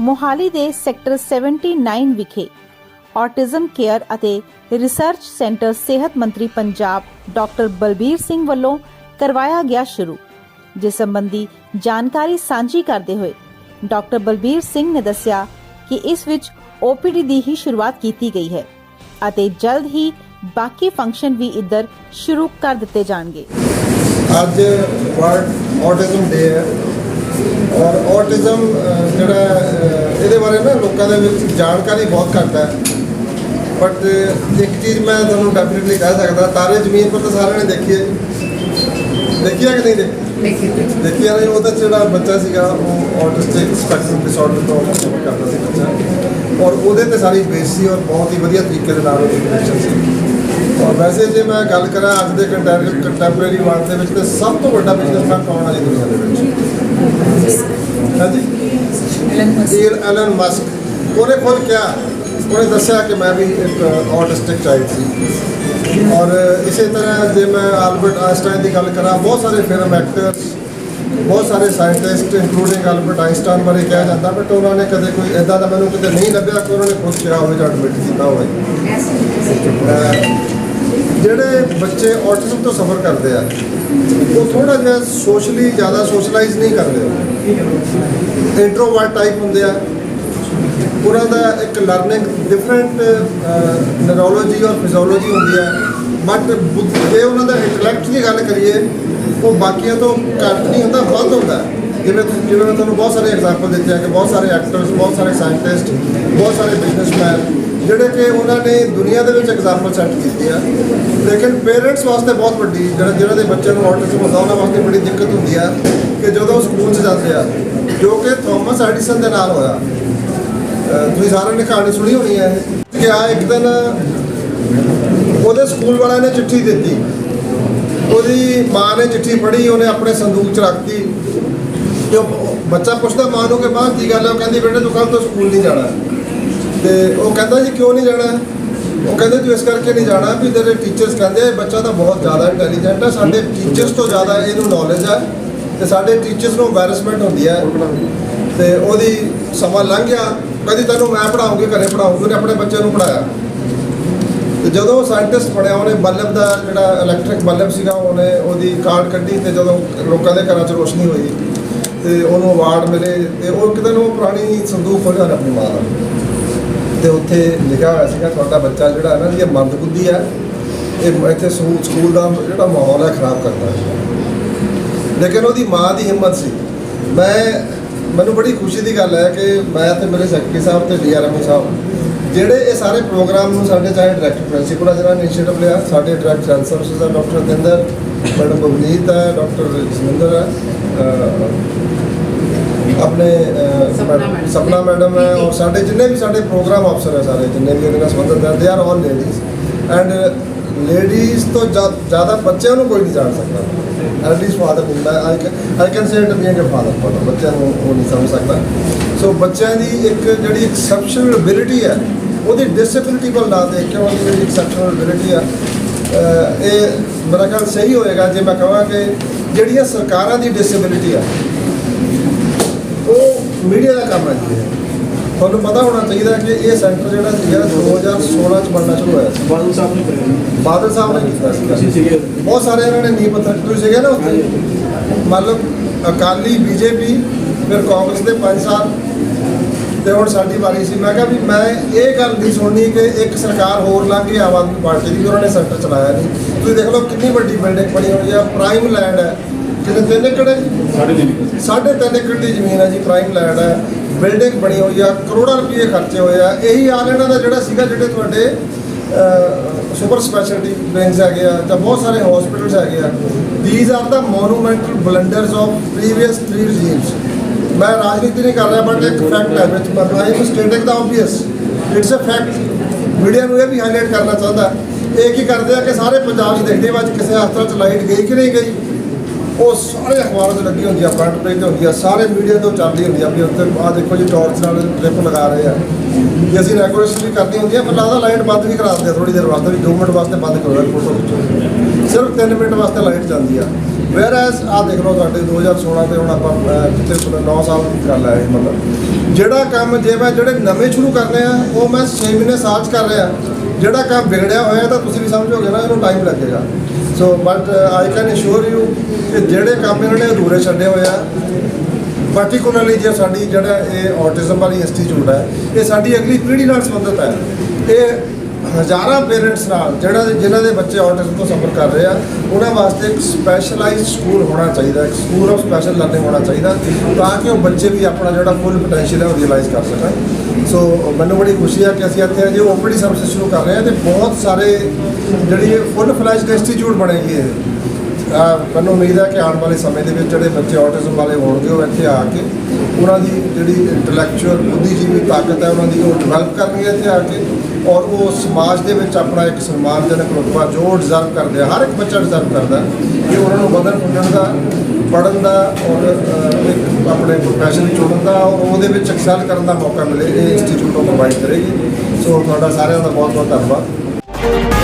ਮੋਹਾਲੀ ਦੇ ਸੈਕਟਰ 79 ਵਿਖੇ autism care ਅਤੇ ਰਿਸਰਚ ਸੈਂਟਰ ਸਿਹਤ ਮੰਤਰੀ ਪੰਜਾਬ ਡਾਕਟਰ ਬਲਬੀਰ ਸਿੰਘ ਵੱਲੋਂ ਕਰਵਾਇਆ ਗਿਆ ਸ਼ੁਰੂ, ਜਿਸ ਸੰਬੰਧੀ ਜਾਣਕਾਰੀ ਸਾਂਝੀ ਕਰਦੇ ਹੋਏ ਡਾਕਟਰ ਬਲਬੀਰ ਸਿੰਘ ਨੇ ਦੱਸਿਆ ਕਿ ਇਸ ਵਿੱਚ ਓਪੀਡੀ ਦੀ ਹੀ ਸ਼ੁਰੂਆਤ ਕੀਤੀ ਗਈ ਹੈ ਅਤੇ ਜਲਦ ਹੀ ਬਾਕੀ ਫੰਕਸ਼ਨ ਵੀ ਇੱਧਰ ਸ਼ੁਰੂ ਕਰ ਦਿੱਤੇ ਜਾਣਗੇ। ਅੱਜ ਵਰਲਡ ਆਟਿਜ਼ਮ ਡੇ ਹੈ। ਔਰ ਆਟਿਜ਼ਮ ਜਿਹੜਾ ਇਹਦੇ ਬਾਰੇ ਨਾ ਲੋਕਾਂ ਦੇ ਵਿੱਚ ਜਾਣਕਾਰੀ ਬਹੁਤ ਘੱਟ ਹੈ। ਬਟ ਇੱਕ ਚੀਜ਼ ਮੈਂ ਤੁਹਾਨੂੰ ਡੈਫੀਨਿਟਲੀ ਕਹਿ ਸਕਦਾ ਤਾਰੇ ਜ਼ਮੀਨ ਪਰ ਤਾਂ ਸਾਰਿਆਂ ਨੇ ਦੇਖੀ ਹੈ। ਜੀ। ਦੇਖੀ ਹੈ ਕਿ ਨਹੀਂ ਦੇਖੀ? ਦੇਖੀ ਹੈ। ਨਾ ਜੀ, ਉਹਦਾ ਜਿਹੜਾ ਬੱਚਾ ਸੀਗਾ ਉਹ ਆਟਿਸਟਿਕ ਸਪੈਕਟਰਮ ਡਿਸਆਰਡਰ ਤੋਂ ਸਫਰ ਕਰਦਾ ਸੀ ਬੱਚਾ। ਔਰ ਉਹਦੇ ਤੇ ਸਾਰੀ ਬੇਸ ਸੀ ਔਰ ਬਹੁਤ ਹੀ ਵਧੀਆ ਤਰੀਕੇ ਦੇ ਨਾਲ ਉਹਦੀ ਪ੍ਰੈਕਟਿਸ ਸੀ। ਔਰ ਵੈਸੇ ਜੇ ਮੈਂ ਗੱਲ ਕਰਾਂ ਅੱਜ ਦੇ ਕੰਟੈਂਪਰੇਰੀ ਵਰਲਡ ਦੇ ਵਿੱਚ ਤੇ ਸਭ ਤੋਂ ਵੱਡਾ ਬਿਜ਼ਨਸਮੈਨ ਕੌਣ ਹੈ ਦੁਨੀਆ ਦੇ ਵਿੱਚ? ਹਾਂਜੀ। ਐਲਨ ਮਸਕ ਉਹਨੇ ਖੁਦ ਕਿਹਾ। ਉਹਨੇ ਦੱਸਿਆ ਕਿ ਮੈਂ ਵੀ ਇੱਕ ਆਟਿਸਟਿਕ ਚਾਈਲਡ ਸੀ। ਔਰ ਇਸੇ ਤਰ੍ਹਾਂ ਜੇ ਮੈਂ ਆਲਬਰਟ ਆਇਨਸਟਾਈਨ ਦੀ ਗੱਲ ਕਰਾਂ ਬਹੁਤ ਸਾਰੇ ਫਿਲਮ ਐਕਟਰਸ ਬਹੁਤ ਸਾਰੇ ਸਾਇੰਟਿਸਟ ਇੰਕਲੂਡਿੰਗ ਆਲਬਰਟ ਆਇਨਸਟਾਈਨ ਬਾਰੇ ਕਿਹਾ ਜਾਂਦਾ ਬਟ ਉਹਨਾਂ ਨੇ ਕਦੇ ਕੋਈ ਇਦਾਂ ਦਾ ਮੈਨੂੰ ਕਿਤੇ ਨਹੀਂ ਲੱਭਿਆ ਕਿ ਉਹਨਾਂ ਨੇ ਖੁਦ ਕਿਹਾ ਹੋਵੇ ਜਾਂ ਐਡਮਿਟ ਕੀਤਾ ਹੋਵੇ। ਜਿਹੜੇ ਬੱਚੇ ਆਟਿਜ਼ਮ ਤੋਂ ਸਫਰ ਕਰਦੇ ਆ ਉਹ ਥੋੜਾ ਜਿਹਾ ਸੋਸ਼ਲੀ ਜ਼ਿਆਦਾ ਸੋਸ਼ਲਾਈਜ਼ ਨਹੀਂ ਕਰਦੇ। ਇੰਟਰੋਵਰਟ ਟਾਈਪ ਹੁੰਦੇ ਆ। ਉਹਨਾਂ ਦਾ ਇੱਕ ਲਰਨਿੰਗ ਡਿਫਰੈਂਟ ਨਿਊਰੋਲੋਜੀ ਔਰ ਫਿਜ਼ੀਓਲੋਜੀ ਹੁੰਦੀ ਹੈ। ਬਟ ਜੇ ਉਹਨਾਂ ਦਾ ਇੰਟੈਲੈਕਟ ਦੀ ਗੱਲ ਕਰੀਏ, ਉਹ ਬਾਕੀਆਂ ਤੋਂ ਘੱਟ ਨਹੀਂ ਹੁੰਦਾ, ਵੱਧ ਹੁੰਦਾ। ਜਿਵੇਂ ਜਿਵੇਂ ਮੈਂ ਤੁਹਾਨੂੰ ਬਹੁਤ ਸਾਰੇ ਐਗਜ਼ਾਮਪਲ ਦਿੱਤੇ ਆ ਕਿ ਬਹੁਤ ਸਾਰੇ ਐਕਟਰਸ ਬਹੁਤ ਸਾਰੇ ਸਾਇੰਟਿਸਟ ਬਹੁਤ ਸਾਰੇ ਬਿਜ਼ਨਸਮੈਨ ਜਿਹੜੇ ਕਿ ਉਹਨਾਂ ਨੇ ਦੁਨੀਆ ਦੇ ਵਿੱਚ ਐਗਜ਼ਾਮਪਲ ਸੈੱਟ ਕੀਤੇ ਆ। ਲੇਕਿਨ ਪੇਰੈਂਟਸ ਵਾਸਤੇ ਬਹੁਤ ਵੱਡੀ, ਜਿਹੜਾ ਜਿਹੜਾ ਦੇ ਬੱਚਿਆਂ ਨੂੰ ਆਟਿਜ਼ਮ ਹੁੰਦਾ, ਉਹਨਾਂ ਵਾਸਤੇ ਬੜੀ ਦਿੱਕਤ ਹੁੰਦੀ ਆ ਕਿ ਜਦੋਂ ਉਹ ਸਕੂਲ 'ਚ ਜਾਂਦੇ ਆ, ਜੋ ਕਿ ਥਾਮਸ ਐਡੀਸਨ ਦੇ ਨਾਲ ਹੋਇਆ। ਤੁਸੀਂ ਸਾਰਿਆਂ ਨੇ ਕਹਾਣੀ ਸੁਣੀ ਹੋਣੀ ਹੈ ਇਹ। ਕਿ ਆ ਇੱਕ ਦਿਨ ਉਹਦੇ ਸਕੂਲ ਵਾਲਿਆਂ ਨੇ ਚਿੱਠੀ ਦਿੱਤੀ। ਉਹਦੀ ਮਾਂ ਨੇ ਚਿੱਠੀ ਪੜ੍ਹੀ, ਉਹਨੇ ਆਪਣੇ ਸੰਦੂਕ 'ਚ ਰੱਖਤੀ ਤੇ ਉਹ ਬੱਚਾ ਪੁੱਛਦਾ ਮਾਂ ਨੂੰ ਕਿ ਮਾਂ, ਕੀ ਗੱਲ ਹੈ ਉਹ ਕਹਿੰਦੀ, ਬੇਟੇ, ਤੂੰ ਕੱਲ ਤੋਂ ਸਕੂਲ ਨਹੀਂ ਜਾਣਾ। ਤੇ ਉਹ ਕਹਿੰਦਾ ਜੀ, ਕਿਉਂ ਨਹੀਂ ਜਾਣਾ? ਉਹ ਕਹਿੰਦੇ, ਤੂੰ ਇਸ ਕਰਕੇ ਨਹੀਂ ਜਾਣਾ ਵੀ ਤੇਰੇ ਟੀਚਰਸ ਕਹਿੰਦੇ ਇਹ ਬੱਚਾ ਤਾਂ ਬਹੁਤ ਜ਼ਿਆਦਾ ਇੰਟੈਲੀਜੈਂਟ ਹੈ ਸਾਡੇ ਟੀਚਰਸ ਤੋਂ ਜ਼ਿਆਦਾ ਇਹਨੂੰ ਨੌਲੇਜ ਹੈ ਤੇ ਸਾਡੇ ਟੀਚਰਸ ਨੂੰ ਐਮਬੈਰਸਮੈਂਟ ਹੁੰਦੀ ਹੈ ਤੇ ਉਹਦੀ ਸਮਾਂ ਲੰਘ ਗਿਆ। ਕਦੀ ਤੈਨੂੰ ਮੈਂ ਪੜਾਉਂਗੀ ਘਰੇ ਪੜਾਉਂਗੀ ਉਹਨੇ ਆਪਣੇ ਬੱਚੇ ਨੂੰ ਪੜਾਇਆ ਤੇ ਜਦੋਂ ਉਹ ਸਾਇੰਟਿਸਟ ਪੜਿਆ ਉਹਨੇ ਬਲਬ ਦਾ ਜਿਹੜਾ ਇਲੈਕਟ੍ਰਿਕ ਬਲਬ ਸੀਗਾ, ਉਹਨੇ ਉਹਦੀ ਕਾਰਡ ਕੱਢੀ ਤੇ ਜਦੋਂ ਲੋਕਾਂ ਦੇ ਘਰਾਂ 'ਚ ਰੋਸ਼ਨੀ ਹੋਈ। ਤੇ ਉਹਨੂੰ ਅਵਾਰਡ ਮਿਲੇ ਤੇ ਉਹ ਇੱਕ ਦਿਨ ਉਹ ਪੁਰਾਣੀ ਸੰਦੂਕ ਖੋਲ੍ਹਿਆ ਉਹਨੇ ਆਪਣੀ ਮਾਂ ਦਾ। ਤੇ ਉੱਥੇ ਲਿਖਿਆ ਹੋਇਆ ਸੀਗਾ, ਤੁਹਾਡਾ ਬੱਚਾ ਜਿਹੜਾ ਹੈ ਨਾ ਜੀ ਇਹ ਮੰਦਬੁੱਧੀ ਹੈ, ਇਹ ਇੱਥੇ ਸਕੂਲ ਸਕੂਲ ਦਾ ਜਿਹੜਾ ਮਾਹੌਲ ਹੈ ਖਰਾਬ ਕਰਦਾ ਹੈ। ਲੇਕਿਨ ਉਹਦੀ ਮਾਂ ਦੀ ਹਿੰਮਤ ਸੀ। ਮੈਂ, ਮੈਨੂੰ ਬੜੀ ਖੁਸ਼ੀ ਦੀ ਗੱਲ ਹੈ ਕਿ ਮੈਂ ਤੇ ਮੇਰੇ ਸੈਕਟਰੀ ਸਾਹਿਬ ਤੇ ਡੀਆਰਐਮ ਸਾਹਿਬ, ਜਿਹੜੇ ਇਹ ਸਾਰੇ ਪ੍ਰੋਗਰਾਮ ਨੂੰ ਸਾਡੇ ਚਾਹੇ ਡਾਇਰੈਕਟਰ ਪ੍ਰਿੰਸੀਪਲ ਆ ਜਿਹਨਾਂ ਨੇ ਇਨੀਸ਼ੀਏਟਿਵ ਲਿਆ, ਸਾਡੇ director health doctor Dinder madam Bavneet ਹੈ ਡਾਕਟਰ ਜਸਵਿੰਦਰ ਹੈ ਆਪਣੇ ਸਪਨਾ ਮੈਡਮ। ਹੈ ਔਰ ਸਾਡੇ ਜਿੰਨੇ ਵੀ ਸਾਡੇ ਪ੍ਰੋਗਰਾਮ ਅਫਸਰ ਹੈ ਸਾਰੇ ਜਿੰਨੇ ਵੀ ਉਹਦੇ ਨਾਲ ਸੰਬੰਧਿਤ ਹੈ they are all ladies and ladies ਤੋਂ ਜ਼ਿਆ- ਜ਼ਿਆਦਾ ਬੱਚਿਆਂ ਨੂੰ ਕੋਈ ਨਹੀਂ ਜਾਣ ਸਕਦਾ। ਐਟ ਲੀਸਟ ਫਾਦਰ ਹੁੰਦਾ I I can say it being a father ਪਰ ਬੱਚਿਆਂ ਨੂੰ ਉਹ ਨਹੀਂ ਸਮਝ ਸਕਦਾ। ਸੋ ਬੱਚਿਆਂ ਦੀ ਇੱਕ ਜਿਹੜੀ ਐਕਸੈਪਸ਼ਨਲ ਐਬਿਲਿਟੀ ਹੈ ਉਹਦੀ ਡਿਸੇਬਿਲਿਟੀ ਵੱਲ ਨਾ ਦੇਖ ਕੇ ਉਹਦੀ ਐਕਸੈਪਸ਼ਨਲ ਐਬਿਲਿਟੀ ਆ ਇਹ ਮੇਰਾ ਖਿਆਲ ਸਹੀ ਹੋਏਗਾ ਜੇ ਮੈਂ ਕਹਾਂ ਕਿ ਜਿਹੜੀਆਂ ਸਰਕਾਰਾਂ ਦੀ ਡਿਸੇਬਿਲਿਟੀ ਆ ਉਹ ਮੀਡੀਆ ਦਾ ਕੰਮ ਹੈ। ਤੁਹਾਨੂੰ ਪਤਾ ਹੋਣਾ ਚਾਹੀਦਾ ਕਿ ਇਹ ਸੈਂਟਰ ਜਿਹੜਾ ਸੀਗਾ 2016 ਚ ਬਣਨਾ ਸ਼ੁਰੂ ਹੋਇਆ ਸੀ। ਬਾਦਲ ਸਾਹਿਬ ਨੇ ਕਰਿਆ। ਬਾਦਲ ਸਾਹਿਬ ਨੇ ਕੀਤਾ ਅਸੀਂ ਸੀਗੇ? ਬਹੁਤ ਸਾਰੇ ਇਹਨਾਂ ਨੇ ਨੀਂਹ ਪੱਥਰ ਤੁਸੀਂ ਸੀਗੇ ਨਾ ਉੱਥੇ। ਮਤਲਬ ਅਕਾਲੀ ਬੀਜੇਪੀ ਫਿਰ ਕਾਂਗਰਸ ਦੇ 5 ਸਾਲ ਤੇ ਹੁਣ ਸਾਡੀ ਵਾਰੀ ਸੀ। ਮੈਂ ਕਿਹਾ ਵੀ ਮੈਂ ਇਹ ਗੱਲ ਨਹੀਂ ਸੁਣਨੀ ਕਿ ਇੱਕ ਸਰਕਾਰ ਹੋਰ ਲੰਘ ਗਈ ਆਮ ਆਦਮੀ ਪਾਰਟੀ ਦੀ ਉਹਨਾਂ ਨੇ ਸੈਂਟਰ ਚਲਾਇਆ ਨਹੀਂ। ਤੁਸੀਂ ਦੇਖ ਲਓ ਕਿੰਨੀ ਵੱਡੀ ਬਿਲਡਿੰਗ ਬਣੀ ਹੋਈ ਆ ਪ੍ਰਾਈਮ ਲੈਂਡ ਹੈ। ਕਿਤੇ ਤਿੰਨ ਏਕੜ ਹੈ ਸਾਡੇ ਦਿਨ ਸਾਢੇ ਤਿੰਨ ਏਕੜ ਦੀ ਜ਼ਮੀਨ ਹੈ ਜੀ ਪ੍ਰਾਈਮ ਲੈਂਡ ਹੈ। ਬਿਲਡਿੰਗ ਬਣੀ ਹੋਈ ਆ ਕਰੋੜਾਂ ਰੁਪਏ ਖਰਚੇ ਹੋਏ ਆ। ਇਹੀ ਹਾਲ ਇਹਨਾਂ ਦਾ ਜਿਹੜਾ ਸੀਗਾ ਜਿਹੜੇ ਤੁਹਾਡੇ ਸੁਪਰ ਸਪੈਸ਼ਲਿਟੀ ਵਿੰਗਸ ਹੈਗੇ ਆ ਜਾਂ ਬਹੁਤ ਸਾਰੇ ਹਸਪੀਟਲਸ ਹੈਗੇ ਆ। These are the monumental blunders of previous three regimes ਮੈਂ ਰਾਜਨੀਤੀ ਨਹੀਂ ਕਰ ਰਿਹਾ ਬਟ ਇੱਕ ਫੈਕਟ ਹੈ ਵਿੱਚ ਪਰ I am stating the obvious it's a fact media ਨੂੰ ਇਹ ਵੀ ਹਾਈਲਾਈਟ ਕਰਨਾ ਚਾਹੁੰਦਾ ਇਹ ਕੀ ਕਰਦੇ ਆ ਕਿ ਸਾਰੇ ਪੰਜਾਬ 'ਚ ਦੇਖਦੇ ਵਾ ਕਿਸੇ ਹਸਪਤਾਲ 'ਚ ਲਾਈਟ ਗਈ ਕਿ ਨਹੀਂ ਗਈ? ਉਹ ਸਾਰੇ ਅਖਬਾਰਾਂ 'ਚ ਲੱਗੀ ਹੁੰਦੀ ਆ ਫਰੰਟ ਪੇਜ ਤੇ ਹੁੰਦੀ ਆ, ਸਾਰੇ ਮੀਡੀਆ ਤੋਂ ਚੱਲਦੀ ਹੁੰਦੀ ਆ ਵੀ ਉੱਥੇ ਆਹ ਦੇਖੋ ਜੀ ਟਾਰਚ ਨਾਲ ਕਲਿੱਪ ਲਗਾ ਰਹੇ ਆ। ਜੇ ਅਸੀਂ ਰੈਗੂਲੇਸ਼ਨ ਵੀ ਕਰਦੀ ਹੁੰਦੀ ਆ, ਪਰ ਲੱਗਦਾ ਲਾਈਟ ਬੰਦ ਵੀ ਕਰਾ ਦਿੰਦੇ ਆ ਥੋੜੀ ਦੇਰ ਵਾਸਤੇ ਵੀ 2 ਮਿੰਟ ਵਾਸਤੇ ਬੰਦ ਕਰੋ ਫੋਟੋ ਖਿੱਚੋ। ਸਿਰਫ 3 ਮਿੰਟ ਵਾਸਤੇ ਲਾਈਟ ਜਾਂਦੀ ਆ। ਵੇਅਰ ਐਸ ਆਹ ਦੇਖ ਲਓ ਤੁਹਾਡੇ 2016 ਤੇ ਹੁਣ ਆਪਾਂ ਅਹ, 9 ਸਾਲ ਦੀ ਗੱਲ ਹੈ ਮਤਲਬ। ਜਿਹੜਾ ਕੰਮ ਜੇ ਮੈਂ ਜਿਹੜੇ ਨਵੇਂ ਸ਼ੁਰੂ ਕਰਨੇ ਆ ਉਹ ਮੈਂ 6 ਮਹੀਨੇ ਸਾਲ 'ਚ ਕਰ ਰਿਹਾ। ਜਿਹੜਾ ਕੰਮ ਵਿਗੜਿਆ ਹੋਇਆ ਤਾਂ ਤੁਸੀਂ ਵੀ ਸਮਝੋਗੇ ਨਾ ਇਹਨੂੰ ਟਾਈਮ ਲੱਗੇਗਾ। So but I can assure you ਕਿ ਜਿਹੜੇ ਕੰਮ ਇਹਨਾਂ ਨੇ ਅਧੂਰੇ ਛੱਡੇ ਹੋਏ ਆ ਪਾਰਟਿਕੂਲਰਲੀ ਜੇ ਸਾਡੀ ਜਿਹੜਾ ਇਹ ਆਟਿਜ਼ਮ ਵਾਲੀ ਇੰਸਟੀਚਿਊਟ ਹੈ ਇਹ ਸਾਡੀ ਅਗਲੀ ਪੀੜ੍ਹੀ ਨਾਲ ਸੰਬੰਧਿਤ ਹੈ। ਇਹ ਹਜ਼ਾਰਾਂ ਪੇਰੈਂਟਸ ਨਾਲ ਜਿਹੜਾ ਜਿਨ੍ਹਾਂ ਦੇ ਬੱਚੇ ਆਟਿਜ਼ਮ ਤੋਂ ਸਫਰ ਕਰ ਰਹੇ ਆ, ਉਹਨਾਂ ਵਾਸਤੇ ਇੱਕ ਸਪੈਸ਼ਲਾਈਜ਼ਡ ਸਕੂਲ ਹੋਣਾ ਚਾਹੀਦਾ, ਇੱਕ ਸਕੂਲ ਆਫ ਸਪੈਸ਼ਲ ਲਰਨਿੰਗ ਹੋਣਾ ਚਾਹੀਦਾ, ਤਾਂ ਕਿ ਉਹ ਬੱਚੇ ਵੀ ਆਪਣਾ ਜਿਹੜਾ ਫੁੱਲ ਪੋਟੈਂਸ਼ੀਅਲ ਹੈ ਉਹ ਰਿਅਲਾਈਜ਼ ਕਰ ਸਕਣ। ਸੋ ਮੈਨੂੰ ਬੜੀ ਖੁਸ਼ੀ ਹੈ ਕਿ ਅਸੀਂ ਇੱਥੇ ਜੇ ਓਪੀਡੀ ਸਰਵਿਸ ਸ਼ੁਰੂ ਕਰ ਰਹੇ ਹਾਂ ਤੇ ਬਹੁਤ ਸਾਰੇ ਜਿਹੜੀ ਫੁੱਲ ਫਲੈਸ਼ਡ ਇੰਸਟੀਚਿਊਟ ਬਣੇਗੀ ਇਹ ਮੈਨੂੰ ਉਮੀਦ ਹੈ ਕਿ ਆਉਣ ਵਾਲੇ ਸਮੇਂ ਦੇ ਵਿੱਚ ਜਿਹੜੇ ਬੱਚੇ ਆਟਿਜ਼ਮ ਵਾਲੇ ਹੋਣਗੇ, ਉਹ ਇੱਥੇ ਆ ਕੇ ਉਹਨਾਂ ਦੀ ਜਿਹੜੀ ਇੰਟੈਲੈਕਚੁਅਲ ਬੁੱਧੀਜੀਵੀ ਤਾਕਤ ਹੈ, ਉਹਨਾਂ ਦੀ ਉਹ ਡਿਵੈਲਪ ਕਰਨਗੇ ਇੱਥੇ ਆ ਕੇ। ਔਰ ਉਹ ਸਮਾਜ ਦੇ ਵਿੱਚ ਆਪਣਾ ਇੱਕ ਸਨਮਾਨਜਨਕ ਰੁਤਬਾ ਜੋ ਡਿਜ਼ਰਵ ਕਰਦੇ ਆ, ਹਰ ਇੱਕ ਬੱਚਾ ਡਿਜ਼ਰਵ ਕਰਦਾ ਕਿ ਉਹਨਾਂ ਨੂੰ ਵਧਣ ਫੁੱਲਣ ਦਾ, ਪੜ੍ਹਨ ਦਾ ਔਰ ਇੱਕ ਆਪਣੇ ਪ੍ਰੋਫੈਸ਼ਨ ਚੁਣਨ ਦਾ ਔਰ ਉਹਦੇ ਵਿੱਚ ਐਕਸੈਲ ਕਰਨ ਦਾ ਮੌਕਾ ਮਿਲੇ, ਇਹ ਇੰਸਟੀਚਿਊਟ ਉਹ ਪ੍ਰੋਵਾਈਡ ਕਰੇਗੀ। ਸੋ ਤੁਹਾਡਾ ਸਾਰਿਆਂ ਦਾ ਬਹੁਤ ਬਹੁਤ ਧੰਨਵਾਦ।